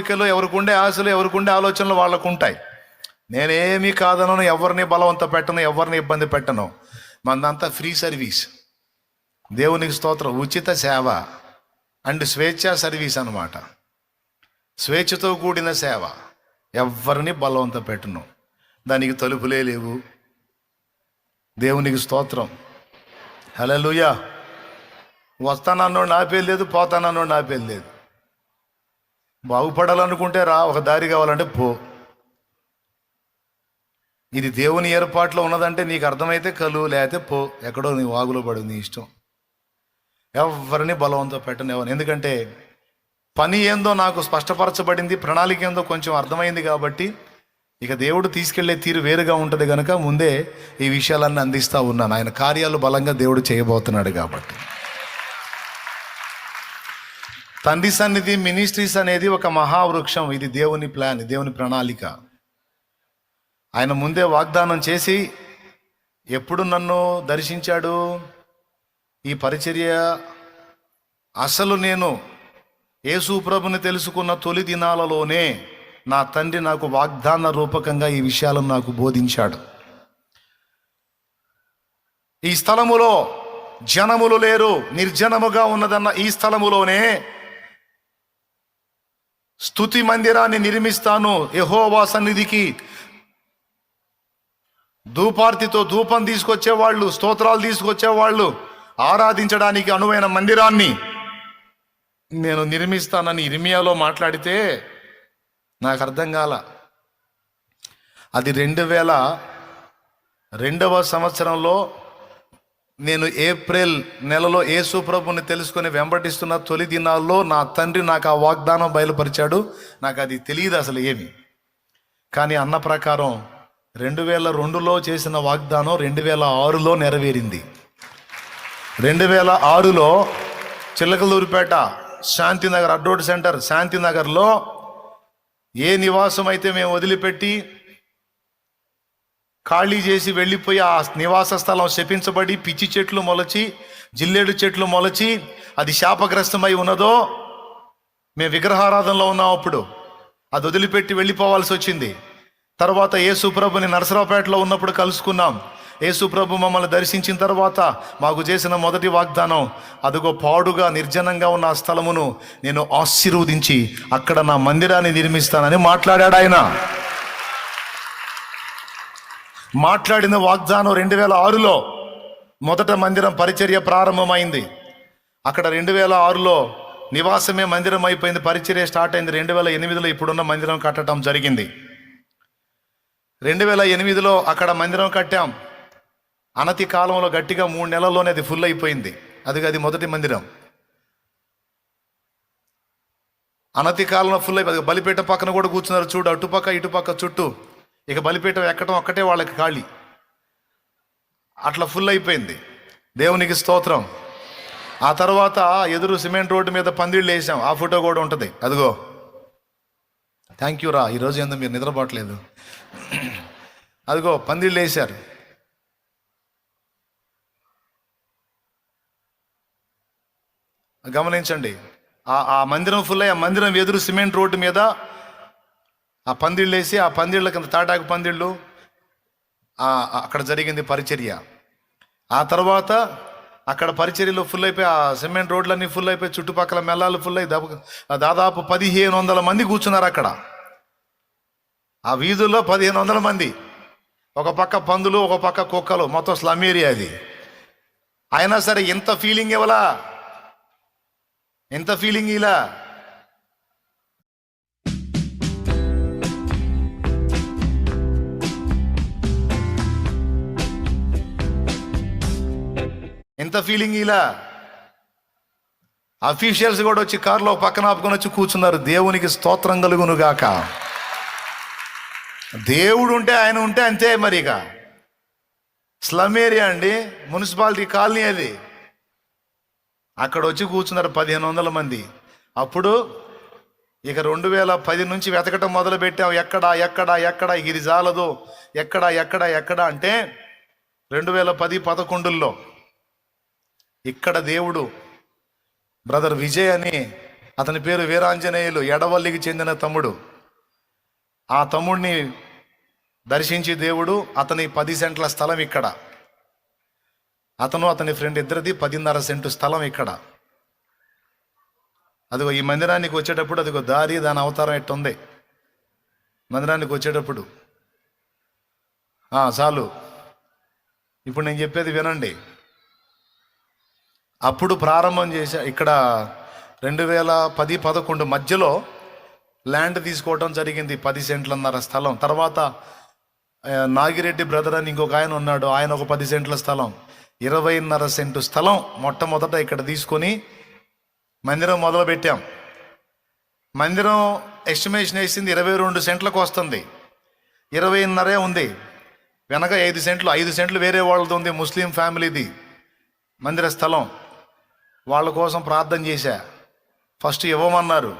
కోరికలు ఎవరికి ఉండే ఆశలు ఎవరికి ఉండే ఆలోచనలు వాళ్ళకు ఉంటాయి నేనేమీ కాదనను ఎవరిని బలవంత పెట్టను ఎవరిని ఇబ్బంది పెట్టను. మందంతా ఫ్రీ సర్వీస్. దేవునికి స్తోత్రం ఉచిత సేవ అండ్ స్వేచ్ఛ సర్వీస్ అన్నమాట. స్వేచ్ఛతో కూడిన సేవ ఎవరిని బలవంత పెట్టను. దానికి తలుపులే లేవు. దేవునికి స్తోత్రం. హలో వస్తానన్నోడు నాపేది లేదు పోతానన్నోడు నాపేది లేదు. బాగుపడాలనుకుంటే రా ఒక దారి కావాలంటే పో. ఇది దేవుని ఏర్పాట్లో ఉన్నదంటే నీకు అర్థమైతే కలు లేకపోతే పో. ఎక్కడో నీ వాగులో పడు నీ ఇష్టం. ఎవరిని బలవంతో పెట్టనివ్వను. ఎందుకంటే పని ఏందో నాకు స్పష్టపరచబడింది ప్రణాళిక ఏందో కొంచెం అర్థమైంది కాబట్టి ఇక దేవుడు తీసుకెళ్ళే తీరు వేరుగా ఉంటుంది కనుక ముందే ఈ విషయాలన్నీ అందిస్తా ఉన్నాను ఆయన కార్యాలు బలంగా దేవుడు చేయబోతున్నాడు కాబట్టి. తండ్రి సన్నిధి మినిస్ట్రీస్ అనేది ఒక మహావృక్షం. ఇది దేవుని ప్లాన్ దేవుని ప్రణాళిక. ఆయన ముందే వాగ్దానం చేసి ఎప్పుడు నన్ను దర్శించాడు? ఈ పరిచర్య అసలు నేను యేసు ప్రభుని తెలుసుకున్న తొలి దినాలలోనే నా తండ్రి నాకు వాగ్దాన రూపకంగా ఈ విషయాలను నాకు బోధించాడు. ఈ స్థలములో జనములు లేరు నిర్జనముగా ఉన్నదన్న ఈ స్థలములోనే స్థుతి మందిరాన్ని నిర్మిస్తాను యహోవా సన్నిధికి. ధూపార్తితో ధూపం తీసుకొచ్చేవాళ్ళు స్తోత్రాలు తీసుకొచ్చేవాళ్ళు ఆరాధించడానికి అనువైన మందిరాన్ని నేను నిర్మిస్తానని ఇర్మియాలో మాట్లాడితే నాకు అర్థం కాల. అది రెండు వేల రెండవ సంవత్సరంలో నేను ఏప్రిల్ నెలలో యేసు ప్రభుని తెలుసుకొని వెంబడిస్తున్న తొలి దినాల్లో నా తండ్రి నాకు ఆ వాగ్దానం బయలుపరిచాడు. నాకు అది తెలియదు అసలు ఏమి. కానీ అన్న ప్రకారం రెండు వేల రెండులో చేసిన వాగ్దానం రెండు వేల ఆరులో నెరవేరింది. రెండు వేల ఆరులో చిలకలూరిపేట శాంతినగర్ అడ్రోడ్ సెంటర్ శాంతినగర్లో ఏ నివాసం అయితే మేము వదిలిపెట్టి ఖాళీ చేసి వెళ్ళిపోయి ఆ నివాస స్థలం శపించబడి పిచ్చి చెట్లు మొలచి జిల్లేడు చెట్లు మొలచి అది శాపగ్రస్తమై ఉన్నదో మేము విగ్రహారాధనలో ఉన్నాం అప్పుడు. అది వదిలిపెట్టి వెళ్ళిపోవాల్సి వచ్చింది. తర్వాత యేసుప్రభుని నరసరావుపేటలో ఉన్నప్పుడు కలుసుకున్నాం. యేసుప్రభు మమ్మల్ని దర్శించిన తర్వాత మాకు చేసిన మొదటి వాగ్దానం అదిగో పాడుగా నిర్జనంగా ఉన్న ఆ స్థలమును నేను ఆశీర్వదించి అక్కడ నా మందిరాన్ని నిర్మిస్తానని మాట్లాడాడు ఆయన. మాట్లాడిన వాగ్దానం రెండు వేల ఆరులో మొదట మందిరం పరిచర్య ప్రారంభమైంది. అక్కడ రెండు వేల ఆరులో నివాసమే మందిరం అయిపోయింది. పరిచర్య స్టార్ట్ అయింది రెండు వేల ఎనిమిదిలో ఇప్పుడున్న మందిరం కట్టడం జరిగింది. రెండు వేల ఎనిమిదిలో అక్కడ మందిరం కట్టాం. అనతి కాలంలో గట్టిగా మూడు నెలల్లోనే అది ఫుల్ అయిపోయింది. అది అది మొదటి మందిరం. అనతి కాలంలో ఫుల్ అయిపోయింది బలిపేట పక్కన కూడా కూర్చున్నారు. చూడు అటుపక్క ఇటుపక్క చుట్టూ ఇక బలిపీఠం ఎక్కడం ఒక్కటే వాళ్ళకి ఖాళీ. అట్లా ఫుల్ అయిపోయింది. దేవునికి స్తోత్రం. ఆ తర్వాత ఎదురు సిమెంట్ రోడ్డు మీద పందిళ్ళు వేసాం. ఆ ఫోటో కూడా ఉంటుంది. అదిగో. థ్యాంక్ యూ రా. ఈరోజు ఏందో మీరు నిద్రపోవట్లేదు? అదిగో పందిళ్ళు వేశారు. గమనించండి. ఆ ఆ మందిరం ఫుల్ అయ్యి ఆ మందిరం ఎదురు సిమెంట్ రోడ్డు మీద ఆ పందిళ్ళు వేసి ఆ పందిళ్ళ కింద తాటాకు పందిళ్ళు అక్కడ జరిగింది పరిచర్య. ఆ తర్వాత అక్కడ పరిచర్యలో ఫుల్ అయిపోయి ఆ సిమెంట్ రోడ్లన్నీ ఫుల్ అయిపోయి చుట్టుపక్కల మెల్లాలు ఫుల్ అయి దాదాపు పదిహేను వందల మంది కూర్చున్నారు అక్కడ. ఆ వీధుల్లో పదిహేను వందల మంది. ఒక పక్క పందులు ఒక పక్క కుక్కలు మొత్తం స్లమ్ ఏరియా అది. అయినా సరే ఎంత ఫీలింగ్ ఇవ్వలా ఎంత ఫీలింగ్ ఇలా ఎంత ఫీలింగ్ ఇలా? అఫీషియల్స్ కూడా వచ్చి కారులో పక్కన ఆపుకొని వచ్చి కూర్చున్నారు. దేవునికి స్తోత్రం కలుగును గాక. దేవుడు ఉంటే ఆయన ఉంటే అంతే మరి ఇక స్లమ్ ఏరియా అండి మున్సిపాలిటీ కాలనీ అది. అక్కడ వచ్చి కూర్చున్నారు పదిహేను వందల మంది. అప్పుడు ఇక రెండు వేల పది నుంచి వెతకటం మొదలు పెట్టాం ఎక్కడ ఎక్కడ ఎక్కడ ఇది జాలదు. ఎక్కడ ఎక్కడ ఎక్కడ అంటే రెండు వేల పది పదకొండుల్లో. ఇక్కడ దేవుడు బ్రదర్ విజయ్ అని అతని పేరు వీరాంజనేయులు ఎడవల్లికి చెందిన తమ్ముడు. ఆ తమ్ముడిని దర్శించి దేవుడు అతని పది సెంట్ల స్థలం ఇక్కడ. అతను అతని ఫ్రెండ్ ఇద్దరిది పదిన్నర సెంటు స్థలం ఇక్కడ. అదిగో ఈ మందిరానికి వచ్చేటప్పుడు అదిగో దారి దాని అవతారం ఎట్టుంది? మందిరానికి వచ్చేటప్పుడు. చాలు. ఇప్పుడు నేను చెప్పేది వినండి. అప్పుడు ప్రారంభం చేశా ఇక్కడ రెండు వేల పది పదకొండు మధ్యలో ల్యాండ్ తీసుకోవడం జరిగింది. పది సెంట్లన్నర స్థలం. తర్వాత నాగిరెడ్డి బ్రదర్ అని ఇంకొక ఆయన ఉన్నాడు. ఆయన ఒక పది సెంట్ల స్థలం. ఇరవైన్నర సెంటు స్థలం మొట్టమొదట ఇక్కడ తీసుకొని మందిరం మొదలు పెట్టాం మందిరం ఎస్టిమేషన్ వేసింది ఇరవై రెండు సెంట్లకు వస్తుంది. ఇరవైన్నరే ఉంది. వెనక ఐదు సెంట్లు. ఐదు సెంట్లు వేరే వాళ్ళది ఉంది. ముస్లిం ఫ్యామిలీది మందిర స్థలం. వాళ్ళ కోసం ప్రార్థన చేశా. ఫస్ట్ ఇవ్వమన్నారు.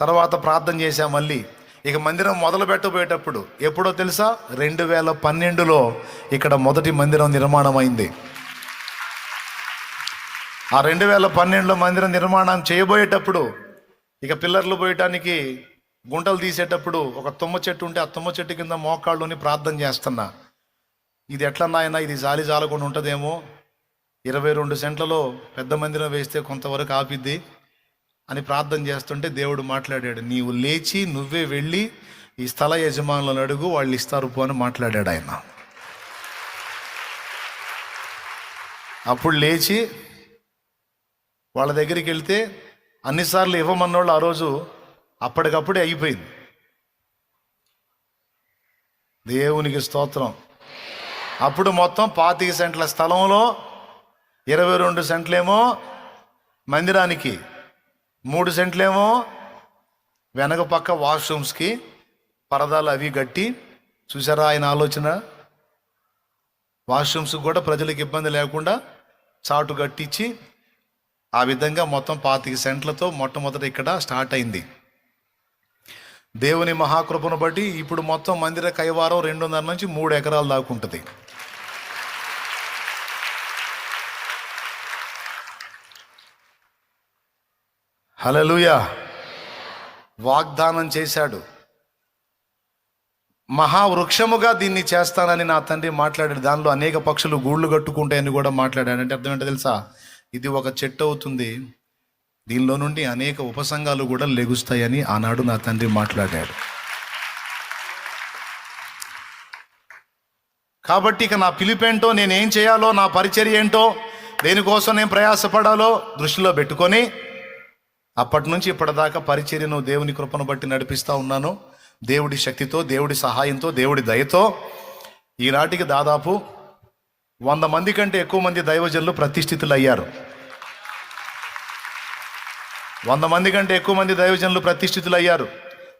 తర్వాత ప్రార్థన చేశా మళ్ళీ. ఇక మందిరం మొదలు పెట్టబోయేటప్పుడు ఎప్పుడో తెలుసా? రెండు వేల పన్నెండులో ఇక్కడ మొదటి మందిరం నిర్మాణం అయింది ఆ రెండు వేల పన్నెండులో మందిరం నిర్మాణం చేయబోయేటప్పుడు ఇక పిల్లర్లు పోయటానికి గుంటలు తీసేటప్పుడు ఒక తుమ్మ చెట్టు ఉంటే ఆ తుమ్మ చెట్టు కింద మోకాళ్ళుని ప్రార్థన చేస్తున్నా. ఇది ఎట్లా నాయన ఇది జాలి జాలకుండా ఉంటుందేమో. ఇరవై రెండు సెంట్లలో పెద్ద మందిరం వేస్తే కొంతవరకు ఆపిద్ది అని ప్రార్థన చేస్తుంటే దేవుడు మాట్లాడాడు నీవు లేచి నువ్వే వెళ్ళి ఈ స్థల యజమానులను అడుగు వాళ్ళు ఇస్తారు పో అని మాట్లాడాడు ఆయన. అప్పుడు లేచి వాళ్ళ దగ్గరికి వెళ్తే అన్నిసార్లు ఇవ్వమన్నోళ్ళు ఆ రోజు అప్పటికప్పుడే అయిపోయింది. దేవునికి స్తోత్రం. అప్పుడు మొత్తం పాతిక సెంట్ల స్థలంలో ఇరవై రెండు సెంట్లేమో మందిరానికి మూడు సెంట్లేమో వెనక పక్క వాష్రూమ్స్కి పరదాలు అవి కట్టి చూసారా ఆయన ఆలోచన? వాష్రూమ్స్కి కూడా ప్రజలకు ఇబ్బంది లేకుండా చాటు కట్టించి ఆ విధంగా మొత్తం పాతిక సెంట్లతో మొట్టమొదట ఇక్కడ స్టార్ట్ అయింది. దేవుని మహాకృపను బట్టి ఇప్పుడు మొత్తం మందిర కైవారం రెండున్నర నుంచి మూడు ఎకరాలు దాకా ఉంటుంది. హలలుయా వాగ్దానం చేశాడు. మహావృక్షముగా దీన్ని చేస్తానని నా తండ్రి మాట్లాడాడు. దానిలో అనేక పక్షులు గూళ్ళు కట్టుకుంటాయని కూడా మాట్లాడాడు. అంటే అర్థం ఏంటో తెలుసా? ఇది ఒక చెట్టు అవుతుంది. దీనిలో నుండి అనేక ఉపసంఘాలు కూడా లెగుస్తాయని ఆనాడు నా తండ్రి మాట్లాడాడు. కాబట్టి ఇక నా పిలిపేంటో నేనేం చేయాలో నా పరిచర్య ఏంటో దేనికోసం నేను ప్రయాసపడాలో దృష్టిలో పెట్టుకొని అప్పటి నుంచి ఇప్పటిదాకా పరిచర్యను దేవుని కృపను బట్టి నడిపిస్తూ ఉన్నాను. దేవుడి శక్తితో దేవుడి సహాయంతో దేవుడి దయతో ఈనాటికి దాదాపు వంద మంది కంటే ఎక్కువ మంది దైవజనులు ప్రతిష్ఠితులు అయ్యారు వంద మంది కంటే ఎక్కువ మంది దైవజనులు ప్రతిష్ఠితులు అయ్యారు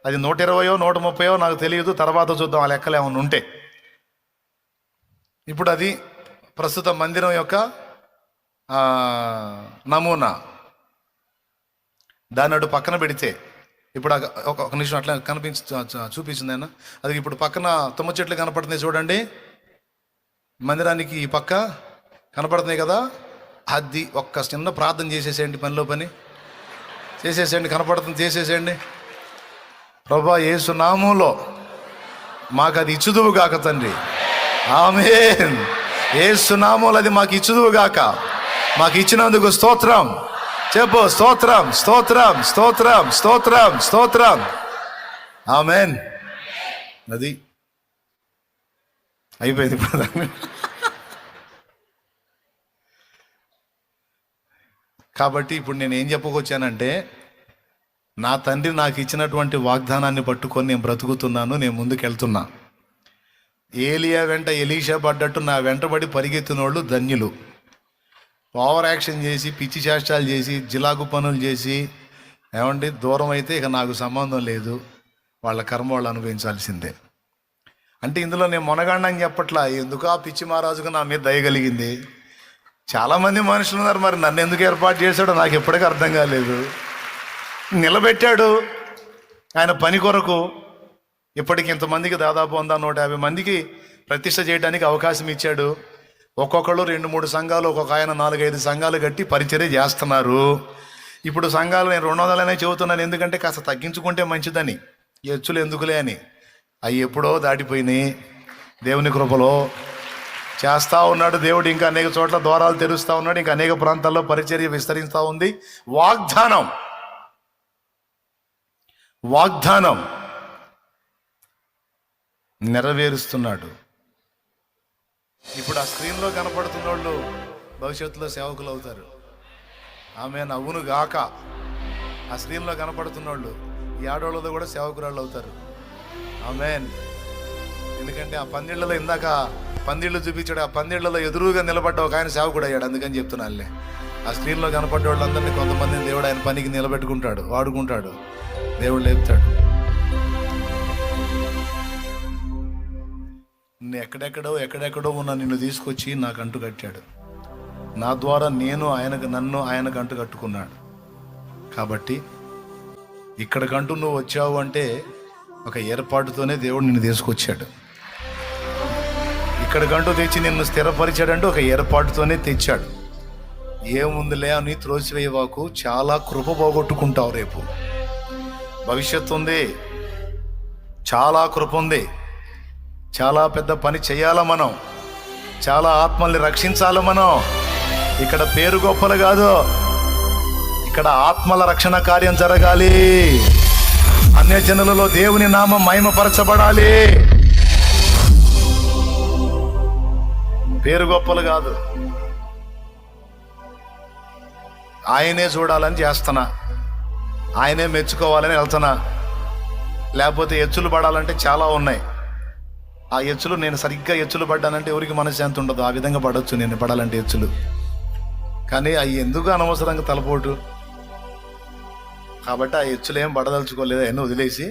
అది నూట ఇరవయో నూట ముప్పయో నాకు తెలియదు. తర్వాత చూద్దాం ఆ లెక్కలు ఏమైనా ఉంటే. ఇప్పుడు అది ప్రస్తుత మందిరం యొక్క నమూనా. దాన్ని అటు పక్కన పెడితే ఇప్పుడు ఒక నిమిషం అట్లా కనిపించి చూపించింది ఆయన. అది ఇప్పుడు పక్కన తుమ్మ చెట్లు కనపడుతున్నాయి చూడండి. మందిరానికి ఈ పక్క కనపడుతున్నాయి కదా? అది ఒక్క చిన్న ప్రార్థన చేసేసేయండి పనిలో పని. చేసేసేయండి కనపడుతుంది చేసేసేయండి. ప్రభా యేసు నామంలో మాకు అది ఇచ్చుదువు గాక తండ్రి. ఆమె యేసు నామంలో అది మాకు ఇచ్చుదువు గాక. మాకు ఇచ్చినందుకు స్తోత్రం. చెప్పు స్తోత్రం స్తోత్రం స్తోత్రం స్తోత్రం స్తోత్రం. ఆమెన్. అది. అయిపోయింది ఇప్పుడు కాబట్టి ఇప్పుడు నేను ఏం చెప్పుకొచ్చానంటే నా తండ్రి నాకు ఇచ్చినటువంటి వాగ్దానాన్ని పట్టుకొని నేను బ్రతుకుతున్నాను నేను ముందుకెళ్తున్నా. ఏలియా వెంట ఎలీషా పడ్డట్టు నా వెంటబడి పరిగెత్తిన వాళ్ళు ధన్యులు. ఓవర్ యాక్షన్ చేసి పిచ్చి చేష్టాలు చేసి జిలాకు పనులు చేసి ఏమండి దూరం అయితే ఇక నాకు సంబంధం లేదు. వాళ్ళ కర్మ వాళ్ళు అనుభవించాల్సిందే. అంటే ఇందులో నేను మొనగాండని చెప్పట్లా ఎందుకు ఆ పిచ్చి మహారాజుకు నా మీద దయగలిగింది చాలామంది మనుషులు ఉన్నారు మరి నన్ను ఎందుకు ఏర్పాటు చేశాడో నాకు ఎప్పటికీ అర్థం కాలేదు. నిలబెట్టాడు ఆయన పని కొరకు. ఇప్పటికి ఇంతమందికి దాదాపు వంద నూట యాభై మందికి ప్రతిష్ట చేయడానికి అవకాశం ఇచ్చాడు. ఒక్కొక్కళ్ళు రెండు మూడు సంఘాలు ఒక్కొక్క ఆయన నాలుగైదు సంఘాలు కట్టి పరిచర్య చేస్తున్నారు. ఇప్పుడు సంఘాలు నేను రెండు వందలనే చెబుతున్నాను ఎందుకంటే కాస్త తగ్గించుకుంటే మంచిదని. ఎచ్చులు ఎందుకులే అని. అవి ఎప్పుడో దాటిపోయినాయి. దేవుని కృపలో చేస్తూ ఉన్నాడు దేవుడు ఇంకా అనేక చోట్ల ద్వారాలు తెరుస్తూ ఉన్నాడు ఇంకా అనేక ప్రాంతాల్లో పరిచర్య విస్తరిస్తూ ఉంది. వాగ్దానం. వాగ్దానం. నెరవేరుస్తున్నాడు. ఇప్పుడు ఆ స్క్రీన్లో కనపడుతున్న వాళ్ళు భవిష్యత్తులో సేవకులు అవుతారు ఆమె నవ్వును గాక ఆ స్క్రీన్లో కనపడుతున్న వాళ్ళు ఈ ఆడవాళ్ళతో కూడా సేవకురాళ్ళు అవుతారు ఆమెన్. ఎందుకంటే ఆ పందిళ్ళలో ఇందాక పందిళ్ళు చూపించాడు ఆ పందిళ్ళలో ఎదురుగా నిలబడ్డ ఒక ఆయన సేవకుడు అయ్యాడు అందుకని చెప్తున్నానులే. ఆ స్క్రీన్లో కనపడ్డ వాళ్ళందరినీ కొంతమందిని దేవుడు ఆయన పనికి నిలబెట్టుకుంటాడు వాడుకుంటాడు. దేవుడు లేపుతాడు. ఎక్కడెక్కడో ఎక్కడెక్కడో ఉన్న నిన్ను తీసుకొచ్చి నాకు అంటు కట్టాడు. నా ద్వారా నేను ఆయనకు నన్ను ఆయనకు అంటు కట్టుకున్నాడు. కాబట్టి ఇక్కడికంటూ నువ్వు వచ్చావు అంటే ఒక ఏర్పాటుతోనే దేవుడు నిన్ను తీసుకొచ్చాడు. ఇక్కడికంటూ తెచ్చి నిన్ను స్థిరపరిచాడంటే ఒక ఏర్పాటుతోనే తెచ్చాడు. ఏముందిలే అని త్రోసివేయవాకు చాలా కృప పోగొట్టుకుంటావు రేపు. భవిష్యత్తు ఉంది. చాలా కృప ఉంది. చాలా పెద్ద పని చేయాలా మనం? చాలా ఆత్మల్ని రక్షించాలి మనం? ఇక్కడ పేరు గొప్పలు కాదు. ఇక్కడ ఆత్మల రక్షణ కార్యం జరగాలి. అన్య జనులలో దేవుని నామం మహిమపరచబడాలి. పేరు గొప్పలు కాదు. ఆయనే చూడాలని చేస్తున్నా. ఆయనే మెచ్చుకోవాలని వెళ్తున్నా. లేకపోతే ఎచ్చులు పడాలంటే చాలా ఉన్నాయి. ఆ ఎచ్చులు నేను సరిగ్గా ఎచ్చులు పడ్డానంటే ఎవరికి మనశ్శాంతి ఉండదు. ఆ విధంగా పడవచ్చు నేను పడాలంటే ఎచ్చులు. కానీ అవి ఎందుకు అనవసరంగా తలపోటు? కాబట్టి ఆ ఎచ్చులు ఏం పడదలుచుకోలేదు. అవన్నీ వదిలేసి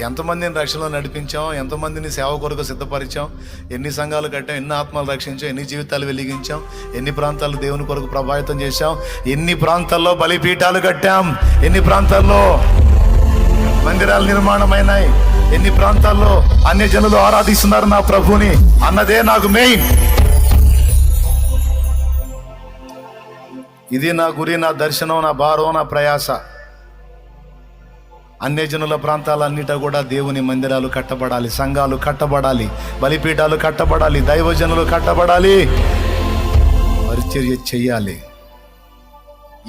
ఎంతమందిని రక్షణలో నడిపించాం ఎంతమందిని సేవ కొరకు సిద్ధపరిచాం ఎన్ని సంఘాలు కట్టాం ఎన్ని ఆత్మలు రక్షించాం ఎన్ని జీవితాలు వెలిగించాం ఎన్ని ప్రాంతాలు దేవుని కొరకు ప్రభావితం చేశాం ఎన్ని ప్రాంతాల్లో బలిపీఠాలు కట్టాం ఎన్ని ప్రాంతాల్లో మందిరాలు నిర్మాణమైనాయి. ఎన్ని ప్రాంతాల్లో అన్ని జనులు ఆరాధిస్తున్నారు నా ప్రభుని అన్నదే నాకు మెయిన్. ఇది నా గురి నా దర్శనం నా భారం నా ప్రయాస. అన్యజనుల ప్రాంతాలన్నిట కూడా దేవుని మందిరాలు కట్టబడాలి సంఘాలు కట్టబడాలి బలిపీఠాలు కట్టబడాలి దైవజనులు కట్టబడాలి. పరిచర్య చెయ్యాలి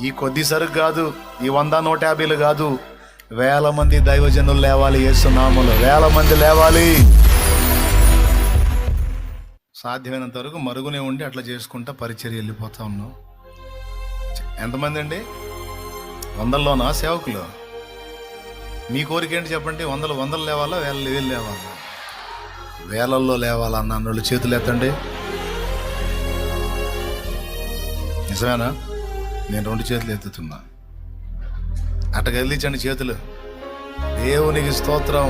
ఈ కొద్ది సరుకు కాదు ఈ వంద నూట యాభైలు కాదు వేల మంది దైవజనులు లేవాలి యేసునామలు వేల మంది లేవాలి. సాధ్యమైనంత వరకు మరుగునే ఉండి అట్లా చేసుకుంటా పరిచర్య వెళ్ళిపోతా ఉన్నాం. ఎంతమంది అండి వందల్లోనా సేవకులు? మీ కోరిక ఏంటి చెప్పండి? వందలు వందలు లేవాలా? వేల వేలు లేవాలా? వేలల్లో లేవాలా అన్న వాళ్ళు చేతులు ఎత్తండి. నిజమేనా? నేను రెండు చేతులు ఎత్తుతున్నా. అట్ట కదిలించండి చేతులు. దేవునికి స్తోత్రం.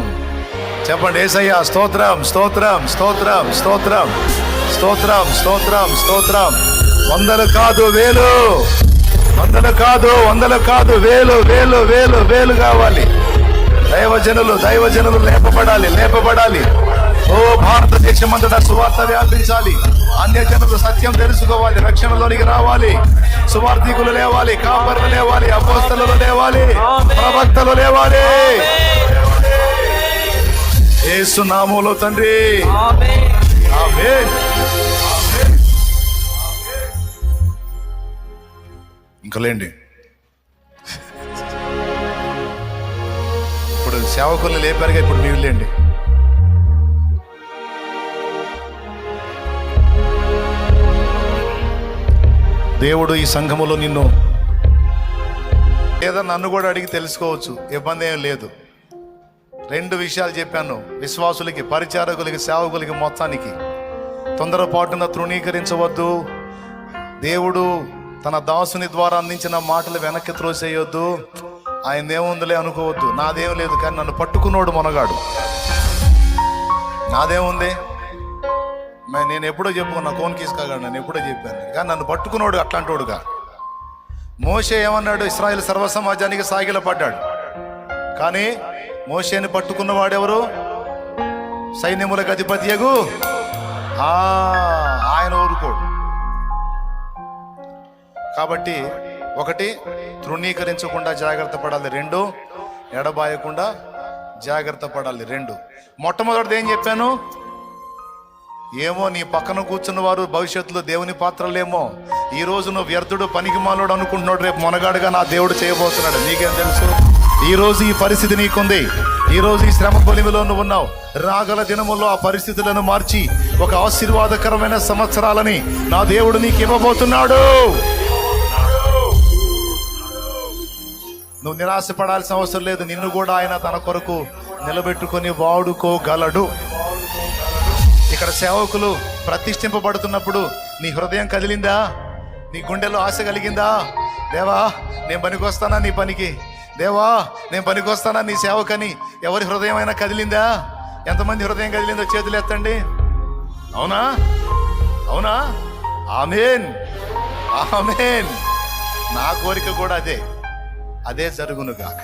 చెప్పండి ఏసయ్యా స్తోత్రం స్తోత్రం స్తోత్రం స్తోత్రం స్తోత్రం స్తోత్రం స్తోత్రం. వందలు కాదు వేలు. వందలు కాదు వందలు కాదు వేలు వేలు వేలు వేలు కావాలి. దైవజనులు దైవజనులు లేపబడాలి లేపబడాలి. ఓ భారతదేశం అంతటా సువార్త వ్యాపించాలి అన్య జనులు సత్యం తెలుసుకోవాలి రక్షణలోనికి రావాలి. సువార్థికులు లేవాలి కాపర్లు లేవాలి అపోస్తలు లేవాలి ప్రవక్తలు లేవాలి. యేసు తండ్రి. ఇంకా లేండి. ఇప్పుడు సేవకుల్ని లేపారుగా ఇప్పుడు మీరు లేండి. దేవుడు ఈ సంఘములో నిన్ను లేదా నన్ను కూడా అడిగి తెలుసుకోవచ్చు. ఇబ్బంది ఏం లేదు. రెండు విషయాలు చెప్పాను. విశ్వాసులకి పరిచారకులకి సేవకులకి మొత్తానికి. తొందరపాటున తృణీకరించవద్దు. దేవుడు తన దాసుని ద్వారా అందించిన మాటలు వెనక్కి త్రోసేయొద్దు. ఆయన ఏముందిలే అనుకోవద్దు. నాదేం లేదు కానీ నన్ను పట్టుకున్నోడు మొనగాడు. నాదేముంది? నేను ఎప్పుడో చెప్పుకున్నా కోన్ కీసుకోగాడు నేను ఎప్పుడో చెప్పాను. కానీ నన్ను పట్టుకున్నోడు అట్లాంటోడుగా. మోసే ఏమన్నాడు? ఇస్రాయల్ సర్వ సమాజానికి సాగిల పడ్డాడు. కానీ మోసేని పట్టుకున్న వాడెవరు? సైన్యములకు అధిపతియగు ఆ, ఆయన ఊరుకోడు. కాబట్టి ఒకటి తృణీకరించకుండా జాగ్రత్త పడాలి. రెండు ఎడబాయకుండా జాగ్రత్త పడాలి. రెండు. మొట్టమొదటిది ఏం చెప్పాను? ఏమో నీ పక్కన కూర్చున్న వారు భవిష్యత్తులో దేవుని పాత్రలేమో. ఈ రోజు నువ్వు వ్యర్థుడు పనికి మాలోడు అనుకుంటున్నాడు రేపు మొనగాడుగా నా దేవుడు చేయబోతున్నాడు. నీకేం తెలుసు? ఈ రోజు ఈ పరిస్థితి నీకుంది. ఈ రోజు ఈ శ్రమ పొలిమిలో నువ్వు ఉన్నావు. రాగల దినముల్లో ఆ పరిస్థితులను మార్చి ఒక ఆశీర్వాదకరమైన సంవత్సరాలని నా దేవుడు నీకు ఇవ్వబోతున్నాడు. నువ్వు నిరాశపడాల్సిన అవసరం లేదు. నిన్ను కూడా ఆయన తన కొరకు నిలబెట్టుకొని వాడుకోగలడు. ఇక్కడ సేవకులు ప్రతిష్ఠింపబడుతున్నప్పుడు నీ హృదయం కదిలిందా? నీ గుండెలో ఆశ కలిగిందా? దేవా నేను పనికొస్తానా నీ పనికి? దేవా నేను పనికొస్తానా నీ సేవకని? ఎవరి హృదయం అయినా కదిలిందా? ఎంతమంది హృదయం కదిలిందో చేతులు ఎత్తండి. అవునా? అవునా? ఆమెన్. ఆమెన్. నా కోరిక కూడా అదే. అదే జరుగును గాక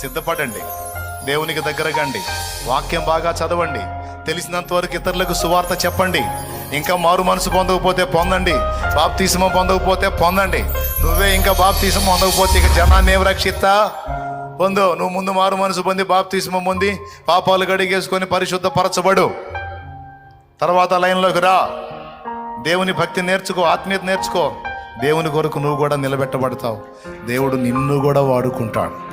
సిద్ధపడండి. దేవునికి దగ్గరగండి. వాక్యం బాగా చదవండి. తెలిసినంత వరకు ఇతరులకు సువార్త చెప్పండి. ఇంకా మారు మనసు పొందకపోతే పొందండి. బాప్తీసమ పొందకపోతే పొందండి. నువ్వే ఇంకా బాప్తీసం పొందకపోతే ఇక జనాన్ని ఏం రక్షిస్తా? పొందు. నువ్వు ముందు మారు మనసు పొంది బాప్తీసమం పొంది పాపాలు గడిగేసుకొని పరిశుద్ధపరచబడు. తర్వాత లైన్లోకి రా. దేవుని భక్తి నేర్చుకో ఆత్మీయత నేర్చుకో. దేవుని కొరకు నువ్వు కూడా నిలబెట్టబడతావు. దేవుడు నిన్ను కూడా వాడుకుంటాడు.